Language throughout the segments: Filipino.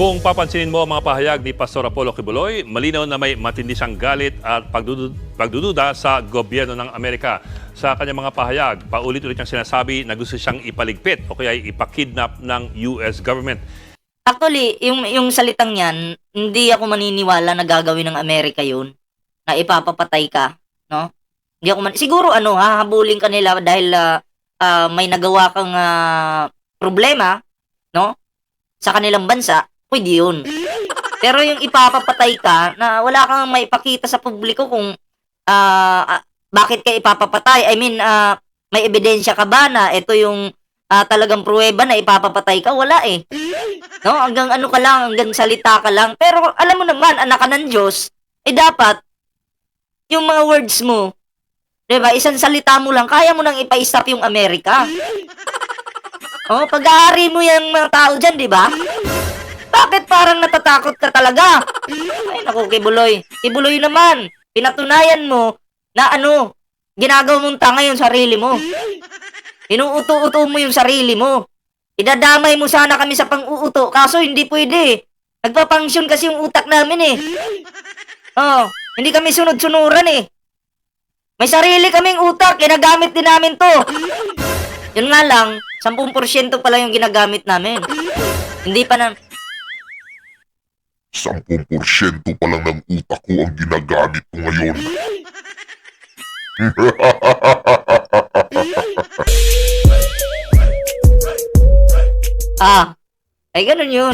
Kung papansinin mo ang mga pahayag ni Pastor Apollo Kibuloy, malinaw na may matindi siyang galit at pagdudu- pagdududa sa gobyerno ng Amerika. Sa kanyang mga pahayag, paulit-ulit niyang sinasabi na gusto siyang ipaligpit o kaya ipakidnap ng US government. Actually, yung, yung salitang yan, hindi ako maniniwala na gagawin ng Amerika yun. Na ipapapatay ka, no? Hindi ako man... Siguro ano, hahabulin ka nila dahil ah, ah, may nagawa kang ah, problema, no? Sa kanilang bansa, pwede yun. Pero yung ipapapatay ka, na wala kang maipakita sa publiko kung ah, bakit ka ipapapatay. I mean, ah, may ebidensya ka ba na ito yung ah, talagang pruweba na ipapapatay ka? Wala eh. No, hanggang ano ka lang, hanggang salita ka lang. Pero alam mo naman, anak ka ng Diyos, eh dapat, yung mga words mo, di ba, isang salita mo lang, kaya mo nang ipa-stop yung Amerika. Oh, pag-aari mo yung mga tao dyan, di ba? Bakit parang natatakot ka talaga? Ay, naku, Kibuloy. Kibuloy naman, pinatunayan mo na ano, ginagawa mong tanga yung sarili mo. Inuuto-uto mo yung sarili mo. Idadamay mo sana kami sa pang-uuto, kaso hindi pwede. Nagpapangsyon kasi yung utak namin eh. Oh, hindi kami sunod-sunuran eh. May sarili kaming utak, ginagamit din namin to. Yun nga lang, 10% pa lang yung ginagamit namin. Hindi pa na... 10% pa lang ng utak ko ang ginagamit ko ngayon. Ah, ay ganun yun.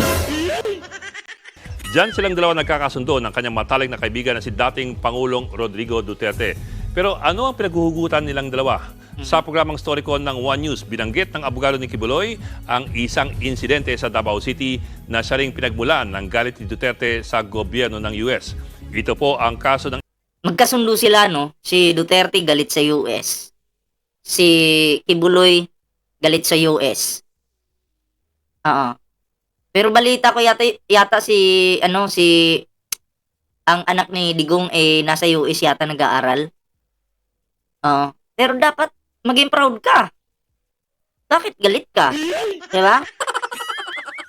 Diyan silang dalawa nagkakasundo ng kanyang mataling na kaibigan na si dating Pangulong Rodrigo Duterte. Pero ano ang pinaghuhugutan nilang dalawa? Sa programang Storycon ng One News, binanggit ng abogado ni Kibuloy ang isang insidente sa Davao City na siya ring pinagmulan ng galit ni Duterte sa gobyerno ng US. Ito po ang kaso ng Magkasundo sila, no? Si Duterte galit sa US. Si Kibuloy galit sa US. Oo. Pero balita ko yata, yata si, ano, si, ang anak ni Digong eh, nasa US yata nag-aaral. Pero dapat maging proud ka. Bakit galit ka? Diba?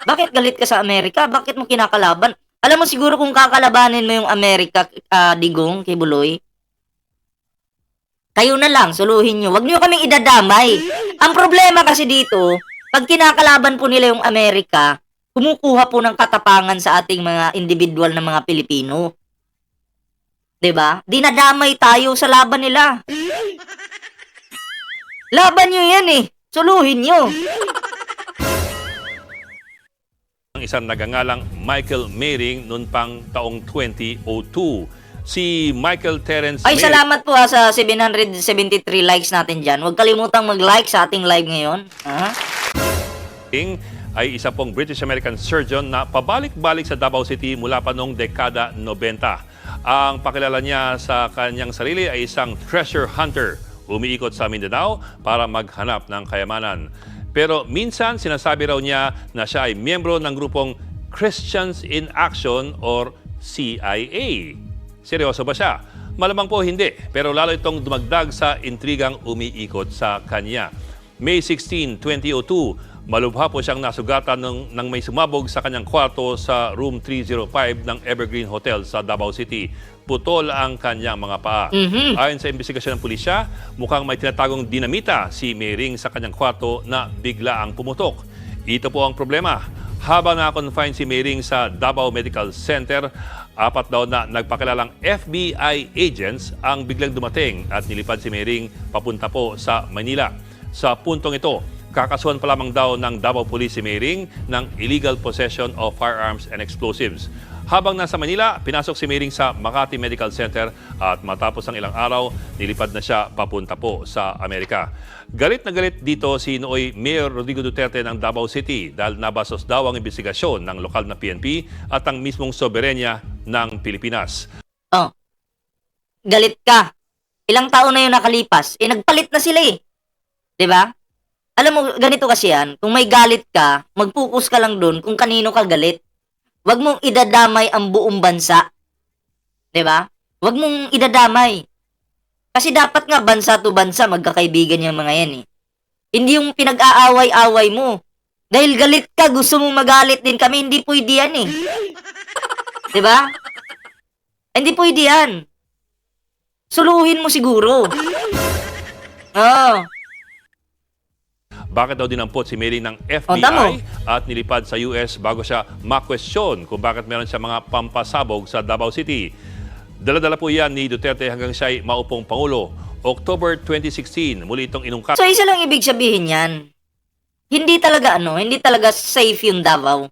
Bakit galit ka sa Amerika? Bakit mo kinakalaban? Alam mo siguro kung kakalabanin mo yung Amerika, ah, Digong, Kibuloy, kayo na lang, suluhin nyo. Huwag nyo kaming idadamay. Ang problema kasi dito, pag kinakalaban po nila yung Amerika, kumukuha po ng katapangan sa ating mga individual na mga Pilipino. 'Di ba? Dinadamay tayo sa laban nila. Laban nyo yan eh. Suluhin nyo. ng isang nagangalang Michael Mering noon pang taong 2002. Si Michael Terence Ay, salamat po ha sa 773 likes natin dyan. Huwag kalimutang mag-like sa ating live ngayon. Ha? King ay isa pong British-American surgeon na pabalik-balik sa Davao City mula pa noong dekada 90. Ang pakilala niya sa kanyang sarili ay isang treasure hunter. Umiikot sa Mindanao para maghanap ng kayamanan. Pero minsan sinasabi raw niya na siya ay miyembro ng grupong Christians in Action or CIA. Seryoso ba siya? Malamang po hindi, pero lalo itong dumagdag sa intrigang umiikot sa kanya. May 16, 2002, malubha po siyang nasugatan ng, ng may sumabog sa kanyang kwarto sa room 305 ng Evergreen Hotel sa Davao City. Putol ang kanyang mga paa. Ayon sa investigasyon ng pulisya, mukhang may tinatagong dinamita si Mering sa kanyang kwarto na bigla ang pumutok. Ito po ang problema. Habang na-confine si Mering sa Davao Medical Center, apat daw na nagpakilalang FBI agents ang biglang dumating at nilipad si Mering papunta po sa Manila. Sa puntong ito, kakasuhan pa lamang daw ng Davao Police si Mering ng illegal possession of firearms and explosives. Habang nasa Manila, pinasok si Mering sa Makati Medical Center at matapos ang ilang araw, nilipad na siya papunta po sa Amerika. Galit na galit dito si Nooy Mayor Rodrigo Duterte ng Davao City dahil nabasos daw ang investigasyon ng lokal na PNP at ang mismong soberenya ng Pilipinas. Oh. Galit ka. Ilang taon na yung nakalipas. Eh, nagpalit na sila eh. ba? Alam mo, ganito kasi yan. Kung may galit ka, mag-focus ka lang doon kung kanino ka galit. Huwag mong idadamay ang buong bansa. 'Di ba? Huwag mong idadamay. Kasi dapat nga bansa to bansa magkakaibigan yung mga yan eh. Hindi yung pinag-aaway-away mo. Dahil galit ka, gusto mong magalit din kami, hindi pwede yan eh. 'Di ba? Hindi pwede yan. Suluhin mo siguro. Oo. Bakit daw dinampot si Mary ng. FBI at nilipad sa US bago siya ma-question kung bakit meron siya mga pampasabog sa Davao City? Dala-dala po yan ni Duterte hanggang siya'y maupong Pangulo. October 2016, muli itong inungkat So isa lang ibig sabihin yan. Hindi talaga ano, hindi talaga safe yung Davao.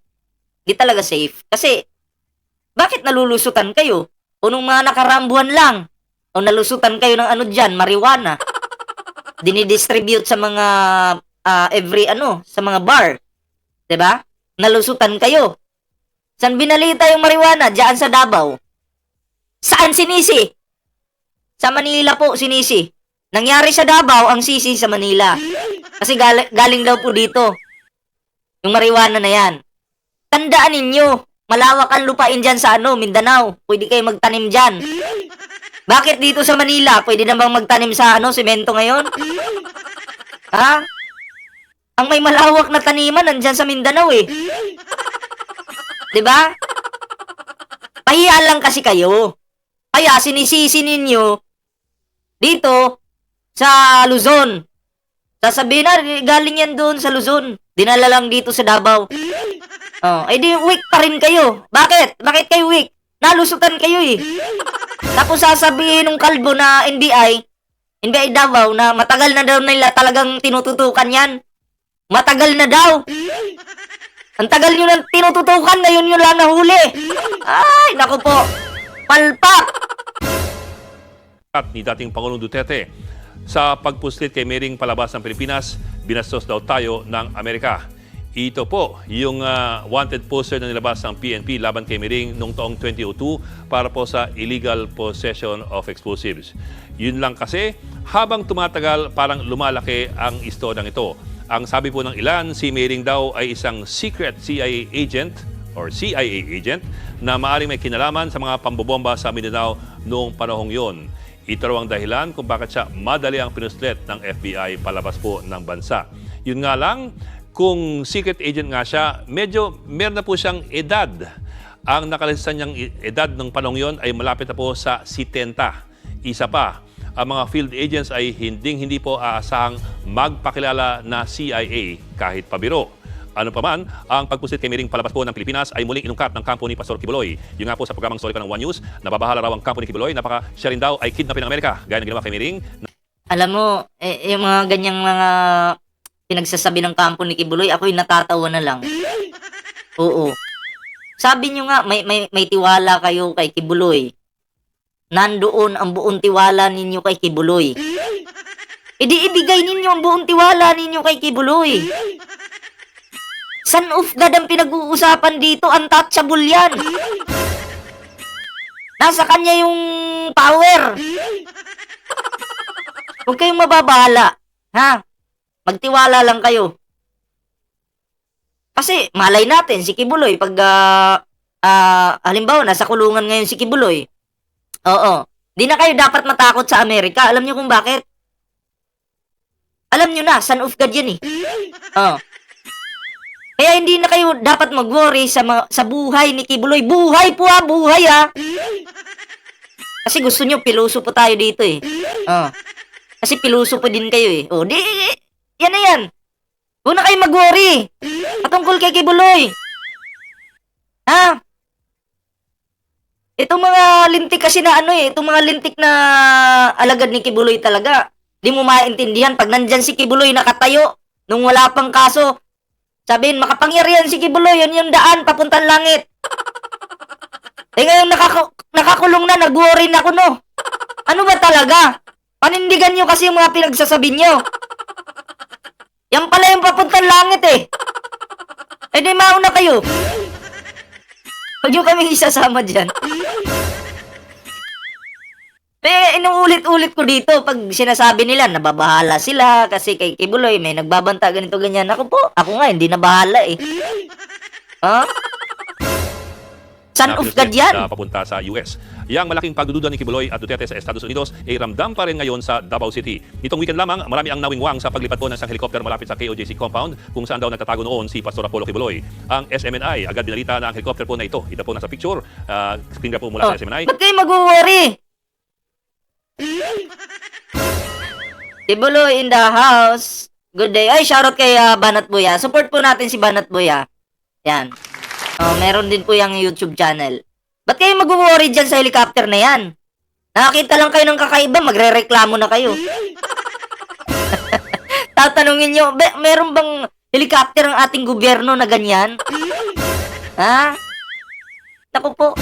Hindi talaga safe. Kasi, bakit nalulusutan kayo? O nung mga nakarambuhan lang? O nalusutan kayo ng ano dyan, marijuana? Dinidistribute sa mga, ah, every ano, sa mga bar. 'Di ba? Nalusutan kayo. San binalita yung marijuana? Diyan sa Davao. Saan sinisi? Sa Manila po, sinisi. Nangyari sa Davao, ang sisi sa Manila. Kasi gal- galing daw po dito. Yung marijuana na yan. Tandaan ninyo, malawak ang lupain dyan sa ano, Mindanao. Pwede kayo magtanim dyan. Bakit dito sa Manila, pwede na bang magtanim sa ano, semento ngayon? Ha? Ang may malawak na taniman, nandyan sa Mindanao eh. 'Di ba? Pahiya lang kasi kayo. Kaya sinisisi ninyo dito sa Luzon. Sasabihin na, galing yan doon sa Luzon. Dinala lang dito sa Davao. Oh, ay di weak pa rin kayo. Bakit? Bakit kayo weak? Nalusutan kayo eh. Tapos sasabihin ng kalbo na NBI, NBI Davao na matagal na daw nila talagang tinututukan yan. Matagal na daw. Ang tagal nyo nang tinututukan, ngayon nyo lang nahuli. Ay, naku po. Palpak. ni dating Pangulong Duterte. Sa pagpuslit kay Mering palabas ng Pilipinas, binastos daw tayo ng Amerika. Ito po yung ah, wanted poster na nilabas ng PNP laban kay Mering noong taong 2002 para po sa illegal possession of explosives. Yun lang kasi, habang tumatagal parang lumalaki ang istoryang ito. Ang sabi po ng ilan, si Mering daw ay isang secret CIA agent or CIA agent na maaaring may kinalaman sa mga pambobomba sa Mindanao noong panahong yon. Ito raw ang dahilan kung bakit siya madali ang pinuslet ng FBI palabas po ng bansa. Yun nga lang, kung secret agent nga siya, medyo meron na po siyang edad. Ang nakalista niyang edad ng panahong yon ay malapit na po sa 70. Isa pa, ang mga field agents ay hinding-hindi po aasahang magpakilala na CIA kahit pabiro. Ano pa man, ang pagpusit kay Miring palabas po ng Pilipinas ay muling inungkat ng kampo ni Pastor Kibuloy. Yung nga po sa programang Storika ng One News, nababahala raw ang kampo ni Kibuloy, napaka siya rin daw ay kidnapin ng Amerika, gaya ng ginawa kay Miring. Alam mo, eh, yung mga ganyang mga pinagsasabi ng kampo ni Kibuloy, ako'y natatawa na lang. Oo. Sabi nyo nga, may, may, may tiwala kayo kay Kibuloy. Nandoon ang buong tiwala ninyo kay Kibuloy. Idi ibigay ninyo ang buong tiwala ninyo kay Kibuloy. Son of God ang pinag-uusapan dito, untouchable yan. Nasa kanya yung power. Huwag kayong mababahala. Ha? Magtiwala lang kayo. Kasi malay natin si Kibuloy pag ah, ah, halimbawa nasa kulungan ngayon si Kibuloy. Oo. Di na kayo dapat matakot sa Amerika. Alam niyo kung bakit? Alam niyo na, son of God yan eh. Oo. Kaya hindi na kayo dapat mag-worry sa, mga- sa buhay ni Kibuloy. Buhay po ah, buhay ah. Kasi gusto niyo piluso po tayo dito eh. Oo. Kasi piluso po din kayo eh. O, di, yan na yan. Huwag na kayo mag-worry. Patungkol kay Kibuloy. Ha? Itong mga lintik kasi na ano eh, itong mga lintik na alagad ni Kibuloy talaga. Di mo maintindihan pag nandyan si Kibuloy nakatayo nung wala pang kaso. Sabihin, makapangyarihan si Kibuloy, yun yung daan, papuntang langit. Eh ngayon nakaka- nakakulong na, nag-worry na ako no. Ano ba talaga? Panindigan nyo kasi yung mga pinagsasabi nyo. Yan pala yung papuntang langit eh. Eh di mauna kayo. Huwag nyo kami isasama dyan. Eh, inuulit-ulit ko dito pag sinasabi nila, nababahala sila kasi kay Kibuloy may nagbabanta ganito ganyan. Ako po, ako nga hindi nabahala eh. Ha? Son na of God yan. na papunta sa US. Yang malaking pagdududa ni Kibuloy at Duterte sa Estados Unidos ay ramdam pa rin ngayon sa Davao City. Nitong weekend lamang, marami ang nawingwang sa paglipat po ng isang helicopter malapit sa KOJC compound kung saan daw nagtatago noon si Pastor Apollo Kibuloy. Ang SMNI, agad binalita na ang helicopter po na ito. Ito po nasa picture. Uh, screen grab po mula Oh, sa SMNI. ba't kayo mag-worry? Tibulo in the house. Good day. Ay, shoutout kay ah, Banat Buya. Support po natin si Banat Buya. Yan. Oh, meron din po yung YouTube channel. Ba't kayo mag-worry dyan sa helicopter na yan? Nakakita lang kayo ng kakaiba, magre-reklamo na kayo. Tatanungin nyo, "Be- meron bang helicopter ang ating gobyerno na ganyan? Ha? Naku po.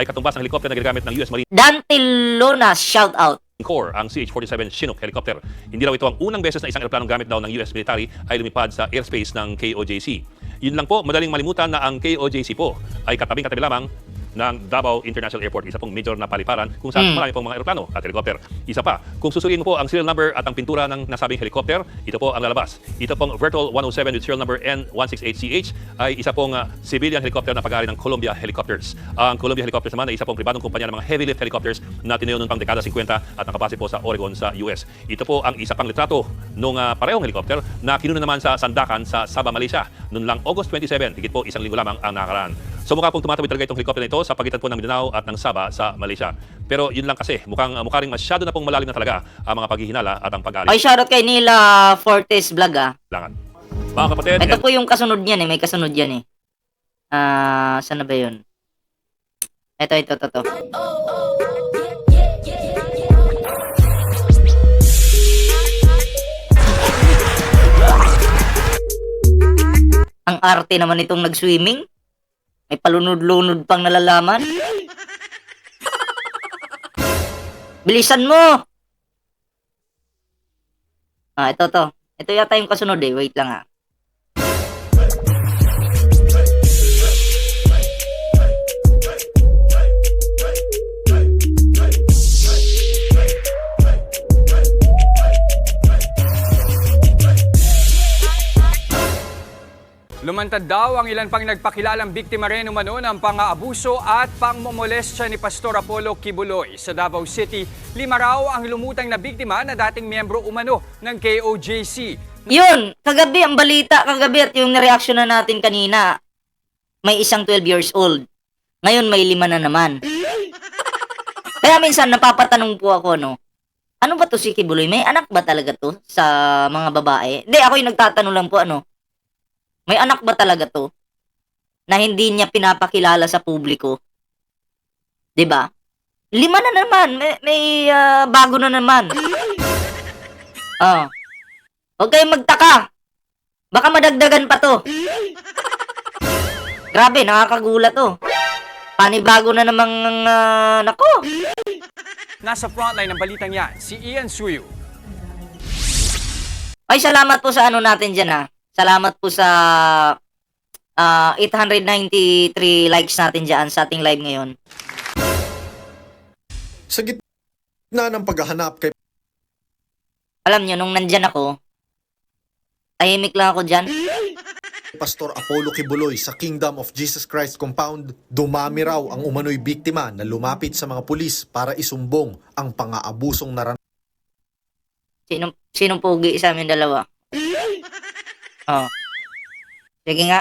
Ay katumbas ng helicopter na ginagamit ng US Marine Dante Luna, shout out. Corps, ang CH-47 Chinook helicopter. Hindi raw ito ang unang beses na isang eroplanong gamit daw ng US military ay lumipad sa airspace ng KOJC. Yun lang po, madaling malimutan na ang KOJC po ay katabing-katabi lamang ng Davao International Airport. Isa pong major na paliparan kung saan Mm. marami pong mga eroplano at helicopter. Isa pa, kung susuriin mo po ang serial number at ang pintura ng nasabing helicopter, ito po ang lalabas. Ito pong Vertol 107 with serial number N168CH ay isa pong ah, civilian helicopter na pag-aari ng Columbia Helicopters. Ang Columbia Helicopters naman ay isa pong pribadong kumpanya ng mga heavy lift helicopters na tinayo noong pang dekada 50 at nakabase po sa Oregon sa US. Ito po ang isa pang litrato ng parehong helicopter na kinuna naman sa Sandakan sa Sabah, Malaysia. Noon lang August 27, higit po isang linggo lamang ang nakaraan. So mukha pong tumatawid talaga itong helicopter na ito sa pagitan po ng Mindanao at ng Sabah sa Malaysia. Pero yun lang kasi, mukhang mukha rin masyado na pong malalim na talaga ang mga paghihinala at ang pag-aali. Ay, shoutout kay Nila Fortes Vlog ah. Langan. Mga kapatid, Ito po yung kasunod niyan eh. May kasunod yan eh. Ah, saan na ba yun? Ito, ito, ito, ito. Ang arte naman itong nag-swimming. May palunod-lunod pang nalalaman. Bilisan mo! Ah, ito to. Ito yata yung kasunod eh. Wait lang ah. Lumantad daw ang ilan pang nagpakilalang biktima rin umano ng pang-aabuso at pangmomolestya ni Pastor Apollo Kibuloy. Sa Davao City, lima raw ang lumutang na biktima na dating miyembro umano ng KOJC. Yun, kagabi ang balita, kagabi at yung reaction na natin kanina, may isang 12 years old. Ngayon may lima na naman. Kaya minsan napapatanong po ako, no, ano ba to si Kibuloy? May anak ba talaga to sa mga babae? Hindi, ako yung nagtatanong lang po, ano, may anak ba talaga to na hindi niya pinapakilala sa publiko? 'Di ba? Lima na naman, may, may ah, bago na naman. Oh. Huwag kayong magtaka. Baka madagdagan pa to. Grabe, nakakagulat to. Panibago na namang, uh, nako. Nasa frontline ng balitang yan, si Ian Suyu. Ay, salamat po sa ano natin dyan ha. Salamat po sa ah, 893 likes natin dyan sa ating live ngayon. Sa gitna ng paghahanap kay Alam nyo, nung nandyan ako, tahimik lang ako dyan. Pastor Apollo Kibuloy sa Kingdom of Jesus Christ Compound, dumami raw ang umano'y biktima na lumapit sa mga pulis para isumbong ang pang-aabusong naran Sinong, sinong pogi sa amin dalawa? Oh. Sige nga.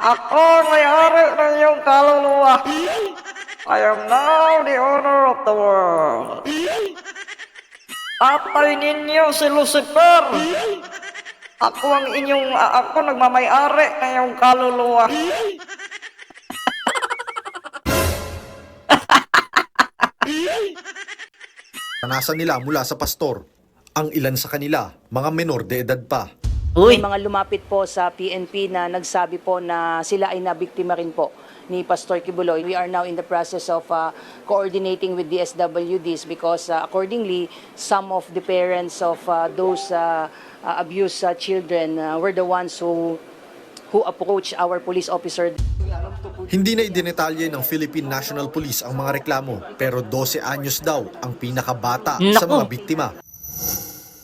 Ako may-ari ng iyong kaluluwa. I am now the owner of the world. Patay ninyo si Lucifer. Ako ang inyong, ako nagmamay-ari ng iyong kaluluwa. Naranasan nila mula sa pastor. Ang ilan sa kanila, mga menor de edad pa. Uy, May mga lumapit po sa PNP na nagsabi po na sila ay nabiktima rin po ni Pastor Kibuloy. We are now in the process of uh, coordinating with the SWDs because uh, accordingly, some of the parents of uh, those uh, uh, abused uh, children uh, were the ones who who approached our police officer. Hindi na idinetalye ng Philippine National Police ang mga reklamo, pero 12 anyos daw ang pinakabata sa Naku. mga biktima.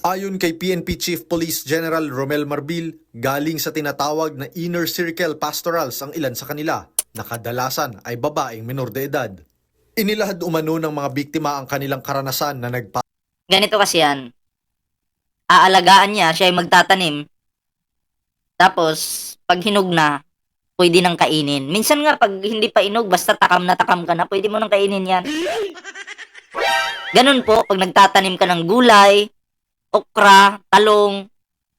Ayon kay PNP Chief Police General Romel Marbil, galing sa tinatawag na inner circle pastorals ang ilan sa kanila, na kadalasan ay babaeng menor de edad. Inilahad umano ng mga biktima ang kanilang karanasan na nagpa Ganito kasi yan. Aalagaan niya, siya ay magtatanim. Tapos, pag hinog na, pwede nang kainin. Minsan nga, pag hindi pa inog, basta takam na takam ka na, pwede mo nang kainin yan. Ganun po, pag nagtatanim ka ng gulay, okra, talong,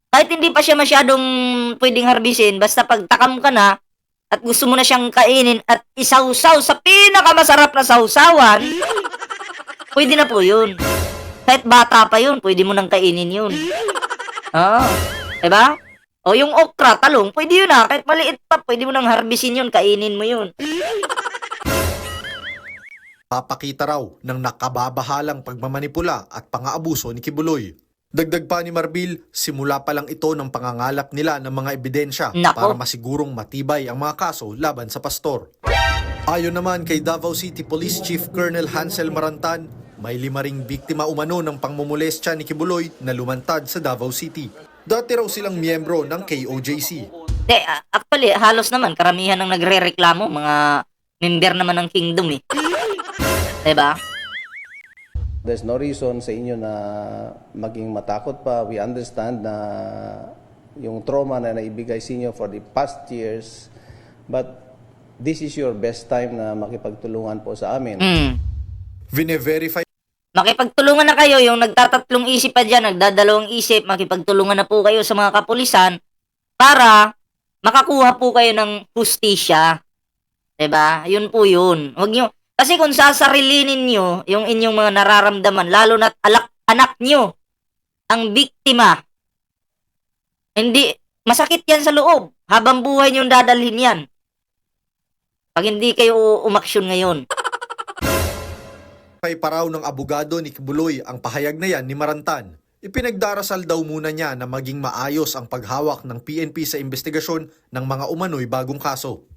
kahit hindi pa siya masyadong pwedeng harbisin, basta pag takam ka na, at gusto mo na siyang kainin at isawsaw sa pinakamasarap na sausawan, pwede na po yun. Kahit bata pa yun, pwede mo nang kainin yun. Oo. Diba? O yung okra, talong, pwede yun ah. Kahit maliit pa, pwede mo nang harbisin yun, kainin mo yun. Papakita raw ng nakababahalang pagmamanipula at pang-aabuso ni Kibuloy. Dagdag pa ni Marbil, simula pa lang ito ng pangangalap nila ng mga ebidensya Nako. para masigurong matibay ang mga kaso laban sa pastor. Ayon naman kay Davao City Police Chief Colonel Hansel Marantan, may lima ring biktima umano ng pangmumulestya ni Kibuloy na lumantad sa Davao City. Dati raw silang miyembro ng KOJC. De, actually, halos naman, karamihan ng nagre-reklamo, mga member naman ng kingdom eh. Diba? There's no reason sa inyo na maging matakot pa. We understand na yung trauma na naibigay sa inyo for the past years. But this is your best time na makipagtulungan po sa amin. Mm. Vine-verify Makipagtulungan na kayo, yung nagtatatlong isip pa dyan, nagdadalawang isip, makipagtulungan na po kayo sa mga kapulisan para makakuha po kayo ng hustisya. ba? Yun po yun. Huwag nyo, kasi kung sasarilinin nyo yung inyong mga nararamdaman, lalo na't alak, anak nyo, ang biktima, hindi, masakit yan sa loob. Habang buhay nyo dadalhin yan. Pag hindi kayo umaksyon ngayon. Pay pa raw ng abogado ni Kibuloy ang pahayag na yan ni Marantan. Ipinagdarasal daw muna niya na maging maayos ang paghawak ng PNP sa investigasyon ng mga umano'y bagong kaso.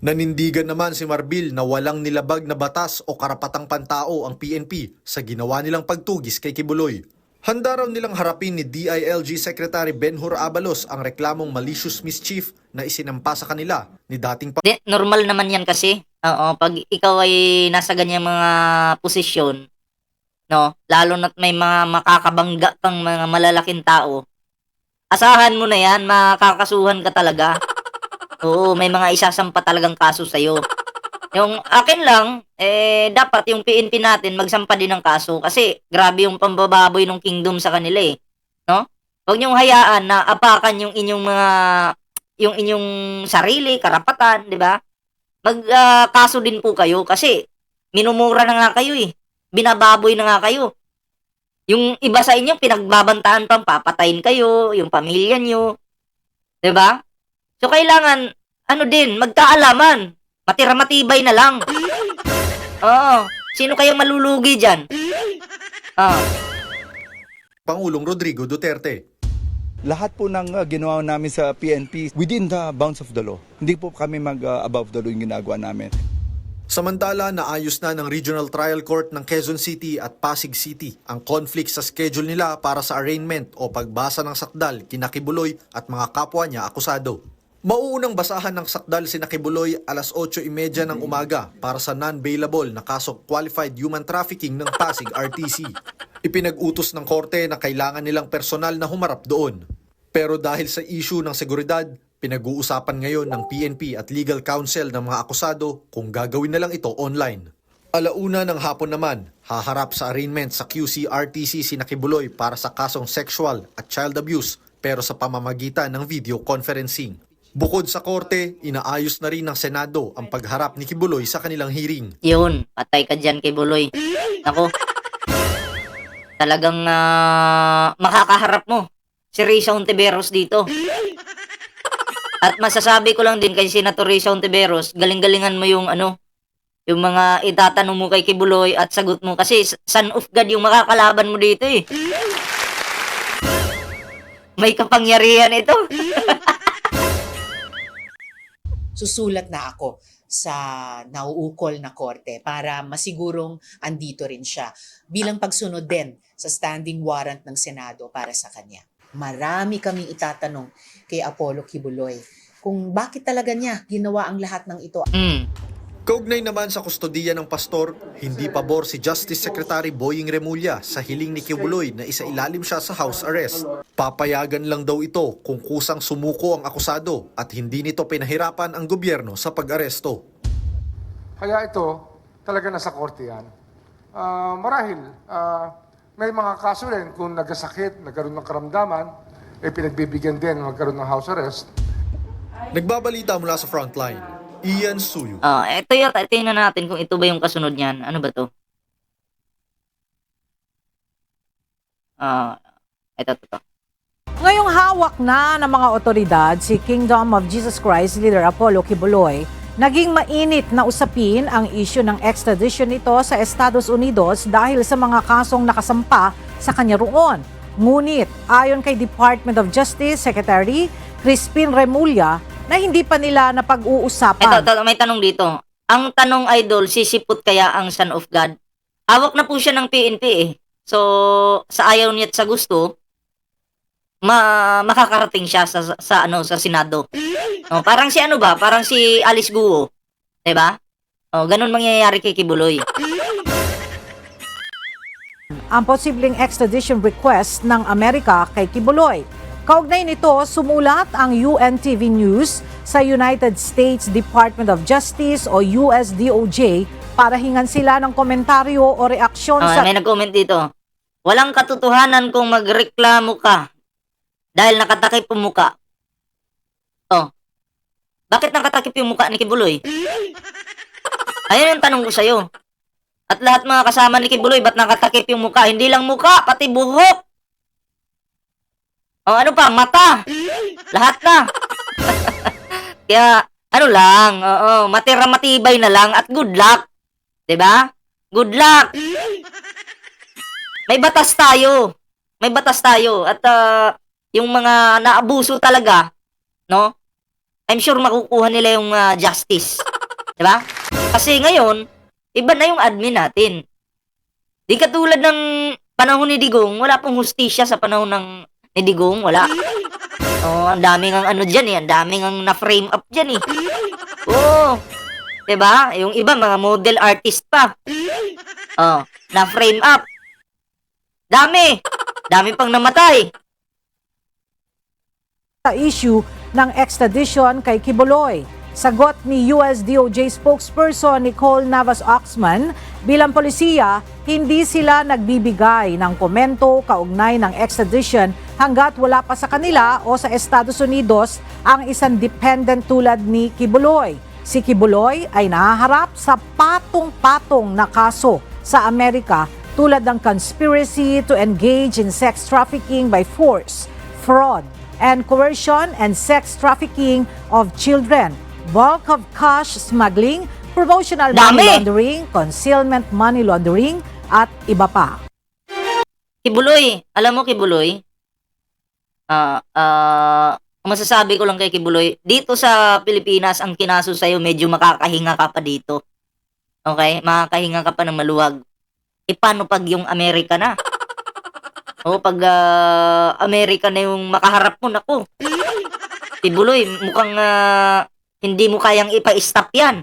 Nanindigan naman si Marbil na walang nilabag na batas o karapatang pantao ang PNP sa ginawa nilang pagtugis kay Kibuloy. Handa raw nilang harapin ni DILG Secretary Benhur Abalos ang reklamong malicious mischief na isinampa sa kanila ni dating Di, normal naman yan kasi. Oo, pag ikaw ay nasa ganyang mga posisyon, no, lalo na't may mga makakabangga kang mga malalaking tao, asahan mo na yan, makakasuhan ka talaga. Oo, may mga isasampa talagang kaso sa'yo. Yung akin lang, eh, dapat yung PNP natin magsampa din ng kaso kasi grabe yung pambababoy ng kingdom sa kanila eh. No? Huwag niyong hayaan na apakan yung inyong mga yung inyong sarili, karapatan, di ba? Mag-kaso din po kayo kasi minumura na nga kayo eh. Binababoy na nga kayo. Yung iba sa inyo, pinagbabantaan pang papatayin kayo, yung pamilya nyo. 'Di ba? So, kailangan, ano din, magkaalaman. Matira matibay na lang. Oo. Sino kayang malulugi dyan? Ah. Pangulong Rodrigo Duterte. Lahat po ng uh, ginawa namin sa PNP within the bounds of the law. Hindi po kami mag uh, above the law yung ginagawa namin. Samantala, naayos na ng Regional Trial Court ng Quezon City at Pasig City ang conflict sa schedule nila para sa arraignment o pagbasa ng sakdal kina Kibuloy at mga kapwa niya akusado. Mauunang basahan ng sakdal si Kibuloy alas 8.30 ng umaga para sa non-bailable na kaso Qualified Human Trafficking ng Pasig RTC. Ipinag-utos ng korte na kailangan nilang personal na humarap doon. Pero dahil sa issue ng seguridad, pinag-uusapan ngayon ng PNP at legal counsel ng mga akusado kung gagawin na lang ito online. Alauna ng hapon naman, haharap sa arraignment sa QC-RTC si Nakibuloy para sa kasong sexual at child abuse pero sa pamamagitan ng video conferencing. Bukod sa korte, inaayos na rin ng Senado ang pagharap ni Kibuloy sa kanilang hearing. Yun, patay ka dyan kay Buloy. Ako, talagang ah, makakaharap mo si Risa Ontiveros dito. At masasabi ko lang din kay Senator Risa Ontiveros, galing-galingan mo yung ano, yung mga itatanong mo kay Kibuloy at sagot mo kasi son of God yung makakalaban mo dito eh. May kapangyarihan ito. susulat na ako sa nauukol na korte para masigurong andito rin siya bilang pagsunod din sa standing warrant ng Senado para sa kanya. Marami kaming itatanong kay Apollo Kibuloy kung bakit talaga niya ginawa ang lahat ng ito. Mm. Kaugnay naman sa kustodiya ng pastor, hindi pabor si Justice Secretary Boying Remulla sa hiling ni Kibuloy na isa ilalim siya sa house arrest. Papayagan lang daw ito kung kusang sumuko ang akusado at hindi nito pinahirapan ang gobyerno sa pag-aresto. Kaya ito, talaga nasa korte yan. Ah, marahil, ah, may mga kaso rin kung nagkasakit, nagkaroon ng karamdaman, eh pinagbibigyan din magkaroon ng house arrest. Nagbabalita mula sa frontline, Ian Suyu. Ah, ito yata, tingnan natin kung ito ba yung kasunod niyan. Ano ba to? Ah, ito, ito, ito. Ngayong hawak na ng mga otoridad si Kingdom of Jesus Christ leader Apollo Kibuloy, naging mainit na usapin ang isyu ng extradition nito sa Estados Unidos dahil sa mga kasong nakasampa sa kanya roon. Ngunit, ayon kay Department of Justice Secretary Crispin Remulla, na hindi pa nila Ito, napag-uusapan. ito, may tanong dito. Ang tanong idol, sisipot kaya ang Son of God? Hawak na po siya ng PNP eh. So, sa ayaw niya at sa gusto, ma makakarating siya sa, sa ano sa Senado. Oh, parang si ano ba? Parang si Alice Guo. 'Di ba? Oh, ganun mangyayari kay Kibuloy. ang posibleng extradition request ng Amerika kay Kibuloy. Kaugnay nito, sumulat ang UNTV News sa United States Department of Justice o USDOJ para hingan sila ng komentaryo o reaksyon Oh, sa may nag-comment dito. Walang katotohanan kung magreklamo ka dahil nakatakip yung muka. Oh. Bakit nakatakip yung muka ni Kibuloy? Ayun yung tanong ko sa'yo. At lahat mga kasama ni Kibuloy, ba't nakatakip yung muka? Hindi lang muka, pati buhok. Oh, ano pa? Mata. Lahat na. Kaya, ano lang, oo, matira matibay na lang at good luck. 'Di ba? Good luck. May batas tayo. May batas tayo at ah, yung mga naabuso talaga, no? I'm sure makukuha nila yung ah, justice. 'Di ba? Kasi ngayon, iba na yung admin natin. Di katulad ng panahon ni Digong, wala pong hustisya sa panahon ng ni Digong, wala. Oh, ang daming ang ano diyan eh, ang daming ang na-frame up diyan eh. Oo. 'Di ba? Yung iba mga model artist pa. Oh, na-frame up. Dami. Dami pang namatay. sa issue ng extradition kay Kibuloy. Sagot ni USDOJ spokesperson Nicole Navas Oxman, bilang polisiya, hindi sila nagbibigay ng komento kaugnay ng extradition hanggat wala pa sa kanila o sa Estados Unidos ang isang dependent tulad ni Kibuloy. Si Kibuloy ay nahaharap sa patong-patong na kaso sa Amerika tulad ng conspiracy to engage in sex trafficking by force, fraud, and coercion and sex trafficking of children, bulk of cash smuggling, promotional money Dami! laundering, concealment money laundering, at iba pa. Kibuloy, alam mo Kibuloy? Ah, ah, ang masasabi ko lang kay Kibuloy, dito sa Pilipinas ang kinaso sa'yo medyo makakahinga ka pa dito. Okay? Makakahinga ka pa ng maluwag. E paano pag yung Amerika na? O pag ah, Amerika na yung makaharap mo, nako. Kibuloy, mukhang ah, hindi mo kayang ipa-stop yan.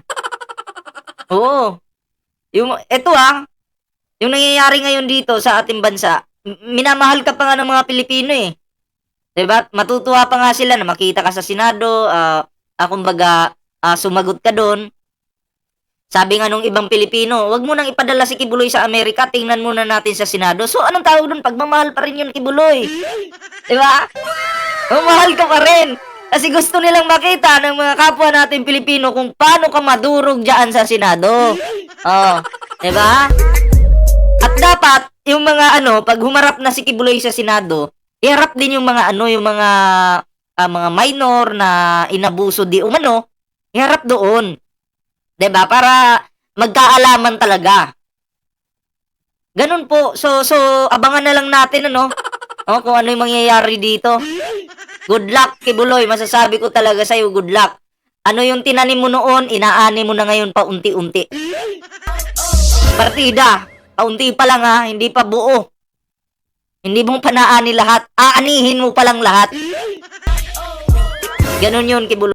Oo. Yung, eto ah, yung nangyayari ngayon dito sa ating bansa, minamahal ka pa nga ng mga Pilipino eh. 'Di ba? Matutuwa pa nga sila na makita ka sa Senado, ah ah, kumbaga ah, sumagot ka doon. Sabi nga nung ibang Pilipino, wag mo nang ipadala si Kibuloy sa Amerika, tingnan muna natin sa Senado. So anong tawag doon? Pagmamahal pa rin yun Kibuloy. 'Di ba? Mamahal ka pa rin. Kasi gusto nilang makita ng mga kapwa natin Pilipino kung paano ka madurog diyan sa Senado. Oh, 'di ba? At dapat yung mga ano, pag humarap na si Kibuloy sa Senado, iharap din yung mga ano, yung mga ah, mga minor na inabuso di umano, iharap doon. 'Di ba? Para magkaalaman talaga. Ganun po. So so abangan na lang natin ano, oh, kung ano yung mangyayari dito. Good luck, Kibuloy. Masasabi ko talaga sa iyo, good luck. Ano yung tinanim mo noon, inaani mo na ngayon pa unti-unti. Partida, kaunti pa lang ha, hindi pa buo. Hindi mo pa naani lahat, aanihin mo pa lang lahat. Ganon yun, Kibuloy.